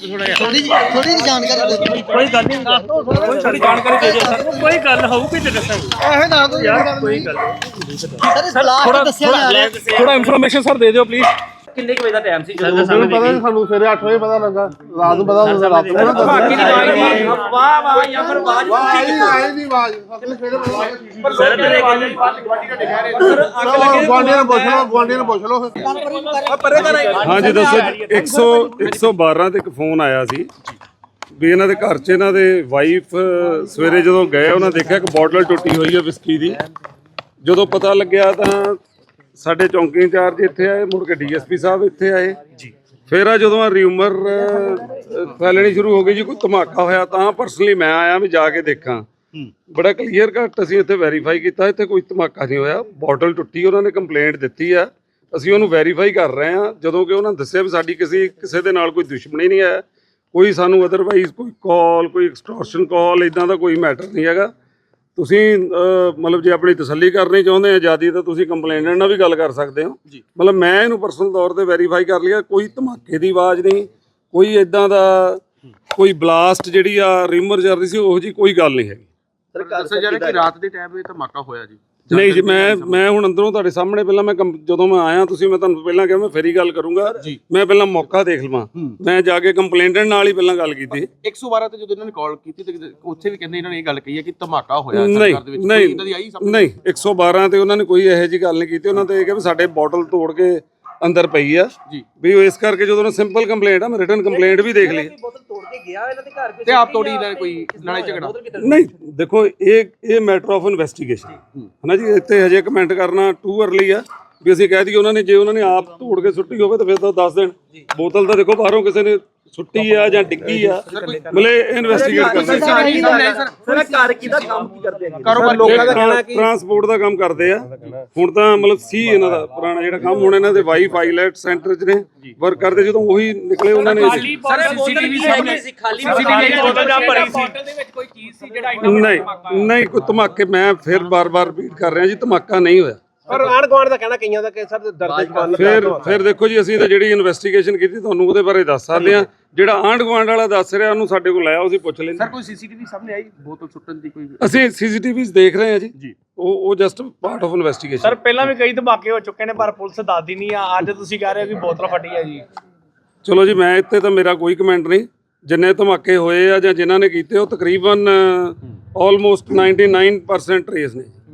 ਥੋੜੀ ਥੋੜੀ ਜਿਹੀ ਜਾਣਕਾਰੀ ਦੇ ਕੋਈ ਗੱਲ ਨਹੀਂ। ਕੋਈ ਸਾਡੀ ਜਾਣਕਾਰੀ ਦੇ ਦਿਓ। ਸਰ ਕੋਈ ਗੱਲ ਹੋਊਗੀ ਤੇ ਦੱਸਾਂਗੇ ਐਵੇਂ ਨਾ ਦੋ ਯਾਰ ਕੋਈ ਗੱਲ ਸਰ ਦੱਸਿਆ ਥੋੜਾ ਇਨਫੋਰਮੇਸ਼ਨ ਸਰ ਦੇ ਦਿਓ ਪਲੀਜ਼ ਕਿੰਨੇ ਕੁ ਵਜੇ ਦਾ ਟਾਈਮ ਸੀ ਜਦੋਂ ਮੈਨੂੰ ਪਤਾ ਨਹੀਂ ਸਾਨੂੰ ਸਵੇਰੇ 8 ਵਜੇ ਪਤਾ ਲੱਗਾ ਰਾਤ ਨੂੰ ਪਤਾ ਲੱਗਾ ਰਾਤ ਨੂੰ ਪਤਾ ਬਾਕੀ ਦੀ ਆਵਾਜ਼ ਨਹੀਂ ਵਾਹ ਵਾਹ ਜਾਂ ਫਿਰ ਆਵਾਜ਼ ਆਈ ਨਹੀਂ ਆਈ ਨਹੀਂ ਆਵਾਜ਼ ਸਾਨੂੰ ਸਵੇਰੇ ਪਤਾ ਲੱਗਾ। ਸਰ ਤੇਰੇ ਗੱਲ ਸਰ ਅੱਗ ਲੱਗੇ ਗਵਾਂਡੀਆਂ ਨੂੰ ਪੁੱਛ ਲਓ ਗਵਾਂਡੀਆਂ ਨੂੰ ਪੁੱਛ ਲਓ। ਪਰੇ ਤਾਂ ਨਹੀਂ। ਹਾਂਜੀ ਦੱਸੋ 100 112 ਤੇ ਇੱਕ ਫੋਨ ਆਇਆ ਸੀ। ਵੀ ਇਹਨਾਂ ਦੇ ਘਰ 'ਚ ਇਹਨਾਂ ਦੇ ਵਾਈਫ ਸਵੇਰੇ ਜਦੋਂ ਗਏ ਉਹਨਾਂ ਦੇਖਿਆ ਕਿ ਬੋਟਲ ਟੁੱਟੀ ਹੋਈ ਹੈ ਵਿਸਕੀ ਦੀ। ਜਦੋਂ ਪਤਾ ਲੱਗਿਆ ਤਾਂ ਸਾਡੇ ਚੌਂਕੀ ਇੰਚਾਰਜ ਇੱਥੇ ਆਏ ਮੁੜ ਕੇ ਡੀਐਸਪੀ ਸਾਹਿਬ ਇੱਥੇ ਆਏ। ਜੀ। ਫਿਰ ਆ ਜਦੋਂ ਆ ਰਿਊਮਰ ਫੈਲਣੀ ਸ਼ੁਰੂ ਹੋ ਗਈ ਜੀ ਕੋਈ ਧਮਾਕਾ ਹੋਇਆ ਤਾਂ ਪਰਸਨਲੀ ਮੈਂ ਆਇਆ ਵੀ ਜਾ ਕੇ ਦੇਖਾਂ। ਬੜਾ ਕਲੀਅਰ ਕੱਟ ਅਸੀਂ ਇੱਥੇ ਵੈਰੀਫਾਈ ਕੀਤਾ ਇੱਥੇ ਕੋਈ ਧਮਾਕਾ ਨਹੀਂ ਹੋਇਆ। ਬੋਟਲ ਟੁੱਟੀ ਉਹਨਾਂ ਨੇ ਕੰਪਲੇਂਟ ਦਿੱਤੀ ਆ। ਅਸੀਂ ਉਹਨੂੰ ਵੈਰੀਫਾਈ ਕਰ ਰਹੇ ਹਾਂ ਜਦੋਂ ਕਿ ਉਹਨਾਂ ਦੱਸਿਆ ਵੀ ਸਾਡੀ ਕਿਸੇ ਕਿਸੇ ਦੇ ਨਾਲ ਕੋਈ ਦੁਸ਼ਮਣੀ ਨਹੀਂ ਹੈ ਕੋਈ ਸਾਨੂੰ ਅਦਰਵਾਈਜ਼ ਕੋਈ ਕਾਲ ਕੋਈ ਐਕਸਟੋਰਸ਼ਨ ਕਾਲ ਇਦਾਂ ਦਾ ਕੋਈ ਮੈਟਰ ਨਹੀਂ ਹੈਗਾ। ਤੁਸੀਂ ਮਤਲਬ ਜੇ ਆਪਣੀ ਤਸੱਲੀ ਕਰਨੀ ਚਾਹੁੰਦੇ ਆ ਆਜ਼ਾਦੀ ਤਾਂ ਤੁਸੀਂ ਕੰਪਲੇਨੈਂਟ ਨਾਲ ਵੀ ਗੱਲ ਕਰ ਸਕਦੇ ਹੋ। ਮਤਲਬ ਮੈਂ ਇਹਨੂੰ ਪਰਸਨਲ ਤੌਰ ਤੇ ਵੈਰੀਫਾਈ ਕਰ ਲਿਆ ਕੋਈ ਧਮਾਕੇ ਦੀ ਆਵਾਜ਼ ਨਹੀਂ ਕੋਈ ਇਦਾਂ ਦਾ ਕੋਈ ਬਲਾਸਟ ਜਿਹੜੀ ਆ ਰਿਮਰ ਚੱਲ ਰਹੀ ਸੀ ਉਹੋ ਜੀ ਕੋਈ ਗੱਲ ਨਹੀਂ ਹੈਗੀ। ਦੱਸਿਆ ਜਾ ਰਿਹਾ ਕਿ ਰਾਤ ਦੇ ਟਾਈਮ ਇਹ ਧਮਾਕਾ ਹੋਇਆ ਜੀ। ਨਹੀਂ ਜੀ ਮੈਂ ਮੈਂ ਹੁਣ ਅੰਦਰੋਂ ਤੁਹਾਡੇ ਸਾਹਮਣੇ ਪਹਿਲਾਂ ਮੈਂ ਜਦੋਂ ਮੈਂ ਆਇਆ ਤੁਸੀਂ ਮੈਂ ਤੁਹਾਨੂੰ ਪਹਿਲਾਂ ਕਿਹਾ ਮੈਂ ਫੇਰੀ ਗੱਲ ਕਰੂੰਗਾ। ਮੈਂ ਪਹਿਲਾਂ ਮੌਕਾ ਦੇਖ ਲਵਾਂ। ਮੈਂ ਜਾ ਕੇ ਕੰਪਲੇਂਟੈਂਟ ਨਾਲ ਹੀ ਪਹਿਲਾਂ ਗੱਲ ਕੀਤੀ। 112 ਤੇ ਜਦੋਂ ਇਹਨਾਂ ਨੇ ਕਾਲ ਕੀਤੀ ਤੇ ਉੱਥੇ ਵੀ ਕਹਿੰਦੇ ਇਹਨਾਂ ਨੇ ਇਹ ਗੱਲ ਕਹੀ ਹੈ ਕਿ ਧਮਾਕਾ ਹੋਇਆ ਸਰਕਾਰ ਦੇ ਵਿੱਚ। ਨਹੀਂ ਨਹੀਂ 112 ਤੇ ਉਹਨਾਂ ਨੇ ਕੋਈ ਇਹੋ ਜੀ ਗੱਲ ਨਹੀਂ ਕੀਤੀ। ਉਹਨਾਂ ਤੇ ਇਹ ਕਿ ਸਾਡੇ ਬੋਟਲ ਤੋੜ ਕੇ ਅੰਦਰ ਪਈ ਆ। ਜੀ। ਵੀ ਉਹ ਇਸ ਕਰਕੇ ਜਦੋਂ ਉਹਨਾਂ ਸਿੰਪਲ ਕੰਪਲੇਂਟ ਆ ਮੈਂ ਰਿਟਨ ਕੰਪਲੇਂਟ ਵੀ ਦੇਖ ਲਈ। ਬੋਤਲ ਤੋੜ ਕੇ ਗਿਆ ਇਹਨਾਂ ਦੇ ਘਰ ਤੇ ਆਪ ਤੋੜੀ ਇਹਨਾਂ ਨੇ ਕੋਈ ਲੜਾਈ ਝਗੜਾ? ਨਹੀਂ ਦੇਖੋ ਇਹ ਇਹ ਮੈਟਰ ਆਫ ਇਨਵੈਸਟੀਗੇਸ਼ਨ ਹਨਾ ਜੀ ਇੱਥੇ ਹਜੇ ਕਮੈਂਟ ਕਰਨਾ ਟੂ ਅਰਲੀ ਆ। ਵੀ ਅਸੀਂ ਕਹਿ ਦਈਏ ਉਹਨਾਂ ਨੇ ਜੇ ਉਹਨਾਂ ਨੇ ਆਪ ਤੋੜ ਕੇ ਸੁੱਟੀ ਹੋਵੇ ਤਾਂ ਫਿਰ ਤਾਂ ਦੱਸ ਦੇਣ। ਬੋਤਲ ਤਾਂ ਦੇਖੋ ਬਾਹਰੋਂ ਕਿਸੇ ਨੇ ਸੁੱਟੀ ਆ ਜਾਂ ਡਿੱਗੀ ਆ ਮਤਲਬ ਇਨਵੈਸਟੀਗੇਟ ਕਰਨਾ ਸਰ ਘਰ ਕੀ ਦਾ ਕੰਮ ਕੀ ਕਰਦੇ ਆ ਕਾਰੋਬਾਰ ਲੋਕਾਂ ਦਾ ਕਹਿਣਾ ਕਿ ਟਰਾਂਸਪੋਰਟ ਦਾ ਕੰਮ ਕਰਦੇ ਆ। ਹੁਣ ਤਾਂ ਮਤਲਬ ਸੀ ਇਹਨਾਂ ਦਾ ਪੁਰਾਣਾ ਜਿਹੜਾ ਕੰਮ ਹੁਣ ਇਹਨਾਂ ਦੇ ਵਾਈਫ ਆਈਲੈਟ ਸੈਂਟਰ 'ਚ ਨੇ ਵਰਕ ਕਰਦੇ ਜਦੋਂ ਉਹੀ ਨਿਕਲੇ ਉਹਨਾਂ ਨੇ। ਸਰ ਸੀਸੀਟੀਵੀ ਸਾਹਮਣੇ ਸੀ ਖਾਲੀ ਸੀਸੀਟੀਵੀ ਬੋਤਲ ਜਾਂ ਭਰੀ ਸੀ ਬੋਤਲ ਦੇ ਵਿੱਚ ਕੋਈ ਚੀਜ਼ ਸੀ ਜਿਹੜਾ ਨਹੀਂ ਨਹੀਂ ਕੋਈ ਧਮਾਕੇ ਮੈਂ ਫਿਰ ਬਾਰ-ਬਾਰ ਰਿਪੀਟ ਕਰ ਰਿਹਾ ਜੀ ਧਮਾਕਾ ਨਹੀਂ ਹੋਇਆ। ਪਰ ਆਣ ਗਵਾਂਡ ਦਾ ਕਹਿਣਾ ਕਈਆਂ ਦਾ ਕਿ ਸਰ ਦਰਦ ਜਵਾਨ ਫਿਰ ਫਿਰ ਦੇਖੋ ਜੀ ਅਸੀਂ ਤਾਂ ਜਿਹੜੀ ਇਨਵੈਸਟੀਗੇਸ਼ਨ ਕੀਤੀ ਤੁਹਾਨੂੰ ਉਹਦੇ ਬਾਰੇ ਦੱਸ ਸਕਦੇ ਆ ਜਿਹੜਾ ਆਂਢ ਗੁਆਂਢ ਵਾਲਾ ਦੱਸ ਰਿਹਾ ਉਹਨੂੰ ਸਾਡੇ ਕੋਲ ਆਇਆ ਅਸੀਂ ਪੁੱਛ ਲੈਂਦੇ ਸਰ ਕੋਈ ਸੀਸੀਟੀਵੀ ਸਾਹਮਣੇ ਆਈ? ਬੋਤਲ ਸੁੱਟਣ ਦੀ ਕੋਈ ਅਸੀਂ ਸੀਸੀਟੀਵੀਜ਼ ਦੇਖ ਰਹੇ ਹਾਂ ਜੀ। ਉਹ ਉਹ just part of investigation sir ਪਹਿਲਾਂ ਵੀ ਕਈ ਧਮਾਕੇ ਹੋ ਚੁੱਕੇ ਨੇ ਪਰ ਪੁਲਿਸ ਦੱਸਦੀ ਨਹੀਂ ਆ। ਅੱਜ ਤੁਸੀਂ ਕਹਿ ਰਹੇ ਹੋ ਕਿ ਬੋਤਲ ਫਟੀ ਹੈ ਜੀ। ਚਲੋ ਜੀ ਮੈਂ ਇੱਥੇ ਤਾਂ ਮੇਰਾ ਕੋਈ ਕਮੈਂਟ ਨਹੀਂ। ਜਿੰਨੇ ਧਮਾਕੇ ਹੋਏ ਆ ਜਾਂ ਜਿਨ੍ਹਾਂ ਨੇ ਕੀਤੇ ਉਹ ਤਕਰੀਬਨ ਆਲਮੋਸਟ 99% ਟ੍ਰੇਸ ਨੇ